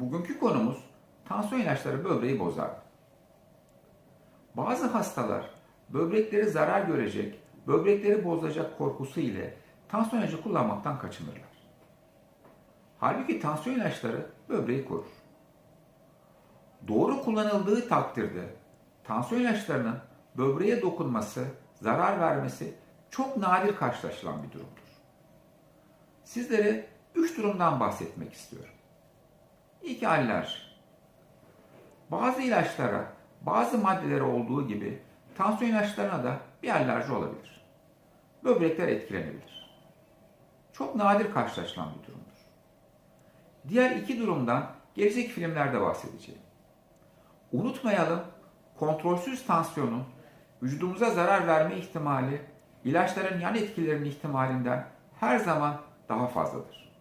Bugünkü konumuz tansiyon ilaçları böbreği bozar. Bazı hastalar böbrekleri zarar görecek, böbrekleri bozacak korkusu ile tansiyon ilacı kullanmaktan kaçınırlar. Halbuki tansiyon ilaçları böbreği korur. Doğru kullanıldığı takdirde tansiyon ilaçlarının böbreğe dokunması, zarar vermesi çok nadir karşılaşılan bir durumdur. Sizlere üç durumdan bahsetmek istiyorum. Alerji. Bazı ilaçlara, bazı maddelere olduğu gibi tansiyon ilaçlarına da bir alerji olabilir. Böbrekler etkilenebilir. Çok nadir karşılaşılan bir durumdur. Diğer iki durumdan gelecek filmlerde bahsedeceğim. Unutmayalım, kontrolsüz tansiyonun vücudumuza zarar verme ihtimali ilaçların yan etkilerinin ihtimalinden her zaman daha fazladır.